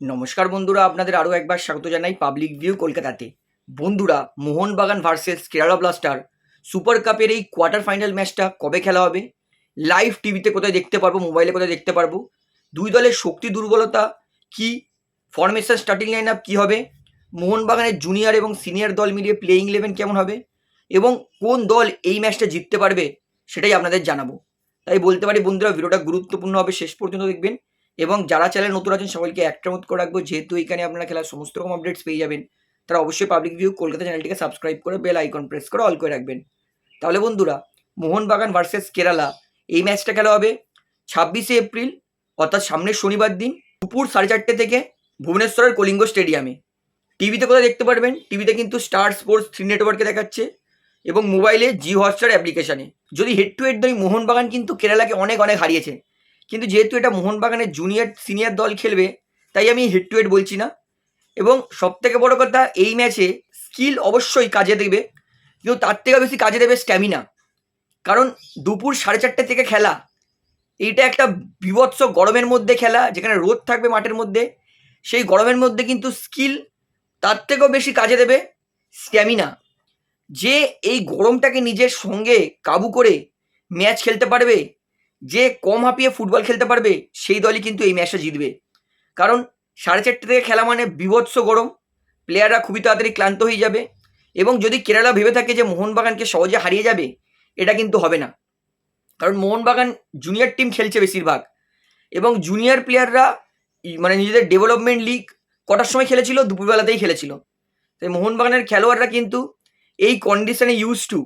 নমস্কার বন্ধুরা, আপনাদের আরও একবার স্বাগত জানাই পাবলিক ভিউ কলকাতাতে। বন্ধুরা, Mohun Bagan versus Kerala blaster super কাপের এই কোয়ার্টার ফাইনাল ম্যাচটা কবে খেলা হবে? লাইভ টিভিতে কোথায় দেখতে পারব মোবাইলে কোথায় দেখতে পারব? দুই দলের শক্তি দুর্বলতা কি? ফরমেশন স্টার্টিং লাইন আপ কী হবে? মোহনবাগানের জুনিয়র এবং সিনিয়র দল মিলিয়ে প্লেয়িং ইলেভেন কেমন হবে? এবং কোন দল এই ম্যাচটা জিততে পারবে, সেটাই আপনাদের জানাব। তাই বলতে পারি বন্ধুরা, ভিডিওটা গুরুত্বপূর্ণ হবে, শেষ পর্যন্ত দেখবেন। এবং যারা চ্যানেল নতুন আছেন, সকলকে একটা মত করে রাখব, যেহেতু এখানে আপনারা খেলার সমস্ত রকম আপডেটস পেয়ে যাবেন, তারা অবশ্যই পাবলিক ভিউ কলকাতা চ্যানেলটিকে সাবস্ক্রাইব করে বেল আইকন প্রেস করে অল করে রাখবেন। তাহলে বন্ধুরা, মোহনবাগান ভার্সেস কেরালা, এই ম্যাচটা খেলা হবে ছাব্বিশে এপ্রিল, অর্থাৎ সামনের শনিবার দিন, দুপুর সাড়ে চারটে থেকে ভুবনেশ্বরের কলিঙ্গ স্টেডিয়ামে। টিভিতে কোথায় দেখতে পারবেন? টিভিতে কিন্তু স্টার স্পোর্টস থ্রি নেটওয়ার্কে দেখাচ্ছে এবং মোবাইলে জি হটস্টার অ্যাপ্লিকেশানে যদি হেড টু হেড ধরি, মোহনবাগান কিন্তু কেরালাকে অনেক অনেক হারিয়েছে। কিন্তু যেহেতু এটা মোহনবাগানের জুনিয়র সিনিয়র দল খেলবে, তাই আমি হেড টু হেড বলছি না। এবং সব থেকে বড় কথা, এই ম্যাচে স্কিল অবশ্যই কাজে দেবে। কিন্তু তার থেকে বেশি কাজে দেবে স্ট্যামিনা কারণ দুপুর সাড়ে চারটে থেকে খেলা, এইটা একটা বিভৎস গরমের মধ্যে খেলা, যেখানে রোদ থাকবে মাঠের মধ্যে। সেই গরমের মধ্যে কিন্তু স্কিল তার থেকেও বেশি কাজে দেবে স্ট্যামিনা যে এই গরমটাকে নিজের সঙ্গে কাবু করে ম্যাচ খেলতে পারবে যে কম হাঁপিয়ে ফুটবল খেলতে পারবে, সেই দলই কিন্তু এই ম্যাচটা জিতবে। কারণ সাড়ে চারটে থেকে খেলা মানে বিভৎস গরম প্লেয়াররা খুবই তাড়াতাড়ি ক্লান্ত হয়ে যাবে এবং যদি কেরালা ভেবে থাকে যে মোহনবাগানকে সহজে হারিয়ে যাবে, এটা কিন্তু হবে না। কারণ মোহনবাগান জুনিয়র টিম খেলছে বেশিরভাগ এবং জুনিয়র প্লেয়াররা মানে নিজেদের ডেভেলপমেন্ট লিগ কটার সময় খেলেছিল? দুপুরবেলাতেই খেলেছিল। তাই মোহনবাগানের খেলোয়াড়রা কিন্তু এই কন্ডিশনে ইউজ টু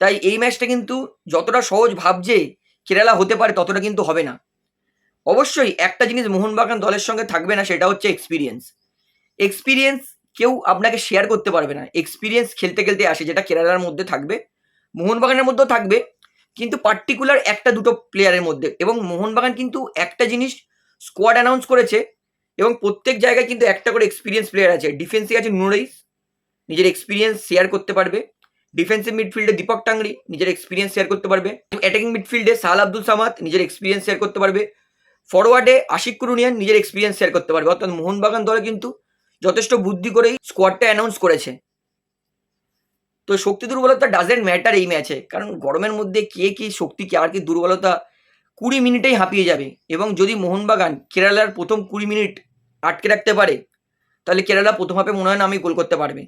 তাই এই ম্যাচটা কিন্তু যতটা সহজ ভাবছে কেরালা হতে পারে ততটা কিন্তু হবে না। অবশ্যই একটা জিনিস মোহনবাগান দলের সঙ্গে থাকবে না, সেটা হচ্ছে এক্সপিরিয়েন্স এক্সপিরিয়েন্স কেউ আপনাকে শেয়ার করতে পারবে না। এক্সপিরিয়েন্স খেলতে খেলতে আসে, যেটা কেরালার মধ্যে থাকবে, মোহনবাগানের মধ্যেও থাকবে, কিন্তু পার্টিকুলার একটা দুটো প্লেয়ারের মধ্যে। এবং মোহনবাগান কিন্তু একটা জিনিস স্কোয়াড অ্যানাউন্স করেছে, এবং প্রত্যেক জায়গায় কিন্তু একটা করে এক্সপিরিয়েন্স প্লেয়ার আছে। ডিফেন্সে আছে নুরাইস নিজের এক্সপিরিয়েন্স শেয়ার করতে পারবে। ডিফেন্সিভ মিডফিল্ডে দীপক টাংরি নিজের এক্সপিরিয়েন্স শেয়ার করতে পারবে। অ্যাটাকিং মিডফিল্ডে সাল আব্দুল সামাদ নিজের এক্সপিরিয়েন্স শেয়ার করতে পারবে। ফরওয়ার্ডে আশিক কুরুনিয়ান নিজের এক্সপিরিয়েন্স শেয়ার করতে পারবে। অর্থাৎ মোহনবাগান দলে কিন্তু যথেষ্ট বুদ্ধি করেই স্কোয়াডটা অ্যানাউন্স করেছে। তো শক্তি দুর্বলতা ডাজেন্ট ম্যাটার এই ম্যাচে কারণ গরমের মধ্যে কে কি শক্তি, কে আর কি দুর্বলতা কুড়ি মিনিটেই হাঁপিয়ে যাবে। এবং যদি মোহনবাগান কেরালার প্রথম কুড়ি মিনিট আটকে রাখতে পারে, তাহলে কেরালা প্রথম হাফে মনে হয় না আমি গোল করতে পারবে।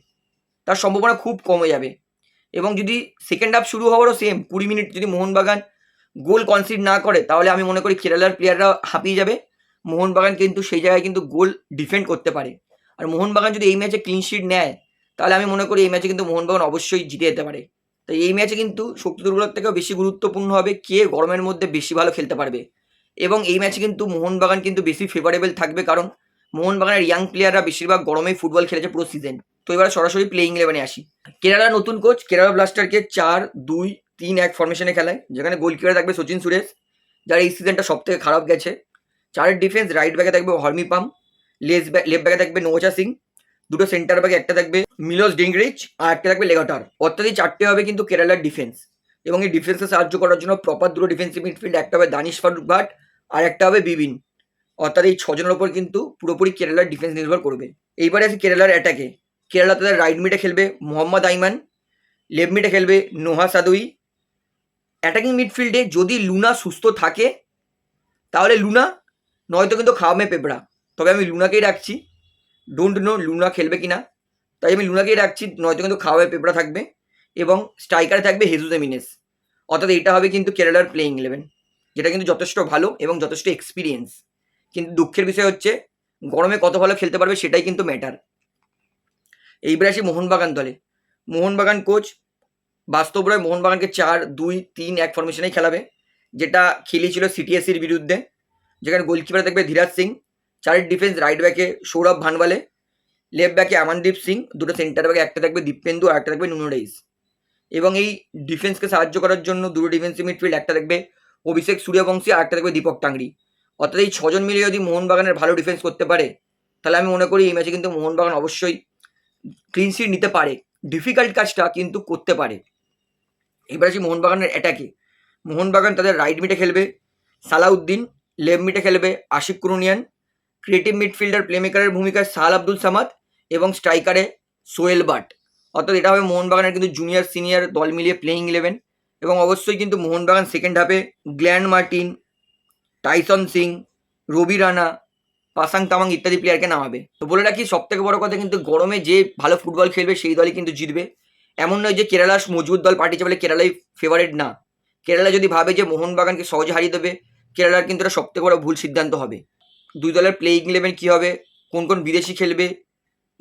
তার সম্ভাবনা খুব কমে যাবে। এবং যদি সেকেন্ড হাফ শুরু হওয়ারও সেম কুড়ি মিনিট যদি মোহনবাগান গোল কনসিড না করে, তাহলে আমি মনে করি কেরালার প্লেয়াররা হাঁপিয়ে যাবে। মোহনবাগান কিন্তু সেই জায়গায় কিন্তু গোল ডিফেন্ড করতে পারে। আর মোহনবাগান যদি এই ম্যাচে ক্লিনশিট নেয়, তাহলে আমি মনে করি এই ম্যাচে কিন্তু মোহনবাগান অবশ্যই জিতে যেতে পারে। তাই এই ম্যাচে কিন্তু শক্তি দুর্বলতার থেকেও বেশি গুরুত্বপূর্ণ হবে কে গরমের মধ্যে বেশি ভালো খেলতে পারবে। এবং এই ম্যাচে কিন্তু মোহনবাগান কিন্তু বেশি ফেভারেবল থাকবে কারণ মোহনবাগানের ইয়াং প্লেয়াররা বেশিরভাগ গরমেই ফুটবল খেলেছে পুরো সিজন তো এবার সরাসরি প্লেইং ইলেভেনে আসি। কেরালা নতুন কোচ কেরালা ব্লাস্টারকে চার, দুই, তিন, এক ফরমেশনে খেলায়, যেখানে গোলকিপারে থাকবে সচিন সুরেশ, যার এই সিজনটা সব থেকে খারাপ গেছে। চারের ডিফেন্স রাইট ব্যাকে থাকবে হর্মি পাম লেস লেফট ব্যাকে থাকবে নোচা সিং, দুটো সেন্টার ব্যাকে একটা থাকবে মিলোস ডিংরিচ, আর একটা থাকবে লেগাটার। অর্থাৎ এই চারটে হবে কিন্তু কেরালার ডিফেন্স এবং এই ডিফেন্সে সাহায্য করার জন্য প্রপার দুটো ডিফেন্সিভ মিডফিল্ড একটা হবে দানিশ ফারুক ভাট আর একটা হবে বিবিন। অর্থাৎ এই ছজনের ওপর কিন্তু পুরোপুরি কেরালার ডিফেন্স নির্ভর করবে। এইবারে আছে কেরালার অ্যাটাকে কেরালা তাদের রাইট মিডে খেলবে মোহাম্মদ আইমান লেফট মিডে খেলবে নোহা সাদুই অ্যাটাকিং মিডফিল্ডে যদি লুনা সুস্থ থাকে, তাহলে লুনা নয়তো কিন্তু খাওয়ামে পেপড়া তবে আমি লুনাকেই রাখছি। ডোন্ট নো লুনা খেলবে কি না তাই আমি লুনাকেই রাখছি, নয়তো কিন্তু খাওয়ামে পেপড়া থাকবে এবং স্ট্রাইকারে থাকবে হেজুদে মিনেস অর্থাৎ এটা হবে কিন্তু কেরালার প্লেইং ইলেভেন যেটা কিন্তু যথেষ্ট ভালো এবং যথেষ্ট এক্সপিরিয়েন্স কিন্তু দুঃখের বিষয় হচ্ছে, গরমে কত ভালো খেলতে পারবে সেটাই কিন্তু ম্যাটার এইবার আসি মোহনবাগান দলে। মোহনবাগান কোচ বাস্তব রয় মোহনবাগানকে চার, দুই, তিন, এক ফরমেশনেই খেলাবে, যেটা খেলিয়েছিল সিটিএসির বিরুদ্ধে। যেখানে গোলকিপারে থাকবে ধীরাজ সিং, চারের ডিফেন্স রাইট ব্যাকে সৌরভ ভানওয়ালে লেফট ব্যাকে আমানদীপ সিং, দুটো সেন্টার ব্যাকে একটা থাকবে দীপেন্দু আর একটা থাকবে নুনোডাইস এবং এই ডিফেন্সকে সাহায্য করার জন্য দুটো ডিফেন্সিভ মিডফিল্ড একটা থাকবে অভিষেক সূর্যবংশী আর একটা থাকবে দীপক টাংরি। অর্থাৎ এই ছজন মিলে যদি মোহনবাগানের ভালো ডিফেন্স করতে পারে, তাহলে আমি মনে করি এই ম্যাচে কিন্তু মোহনবাগান অবশ্যই ক্লিন শিট নিতে পারে। ডিফিকাল্ট কাজটা কিন্তু করতে পারে। এবার আসি মোহনবাগানের অ্যাটাকে মোহনবাগান তাদের রাইট মিটে খেলবে। সালাউদ্দিন লেফট মিটে খেলবে। আশিক কুরুনিয়ান ক্রিয়েটিভ মিডফিল্ডার প্লেমেকারের ভূমিকায় সাহাল আব্দুল সামাদ এবং স্ট্রাইকারে সোয়েল বাট। অর্থাৎ এটা হবে মোহনবাগানের কিন্তু জুনিয়র সিনিয়র দল মিলিয়ে প্লেইং ইলেভেন এবং অবশ্যই কিন্তু মোহনবাগান সেকেন্ড হাফে Glan Martin, Tyson Singh, Ravi Rana Pasang Tamang ইত্যাদি প্লেয়ারকে নামাবে। তো বলে রাখি সব থেকে বড় কথা কিন্তু গরমে যে ভালো ফুটবল খেলবে সেই দলই কিন্তু জিতবে। এমন নয় যে কেরালা মজবুত দল পাঠিয়েছে বলে কেরালাই ফেভারিট না। কেরালা যদি ভাবে যে মোহনবাগানকে সহজে হারিয়ে দেবে, কেরালার কিন্তু এটা সবথেকে বড় ভুল সিদ্ধান্ত হবে। দুই দলের প্লেইং ইলেভেন কী হবে, কোন কোন বিদেশি খেলবে,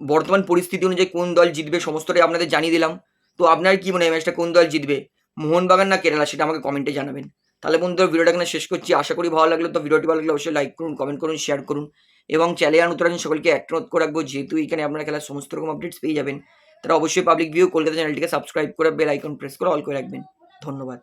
বর্তমান পরিস্থিতি অনুযায়ী কোন দল জিতবে সমস্তটাই আপনাদের জানিয়ে দিলাম। তো আপনার কি মনে হয় ম্যাচটা কোন দল জিতবে, মোহনবাগান না কেরালা, সেটা আমাকে কমেন্টে জানাবেন। তাহলে বন্ধুরা ভিডিওটা এখানে শেষ করছি। আশা করি ভালো লাগল, তো ভিডিওটি ভালো লাগলে অবশ্যই লাইক করুন কমেন্ট করুন শেয়ার করুন এবং চ্যানেল নতুন সকলকে অনুরোধ করে রাখব। যেহেতু এখানে আপনারা খেলার সমস্ত রকম আপডেটস পেয়ে যাবেন, তারা অবশ্যই পাবলিক ভিউ কলকাতা চ্যানেলটিকে সাবস্ক্রাইব করে বেল আইকন প্রেস করে অল করে রাখবেন। ধন্যবাদ।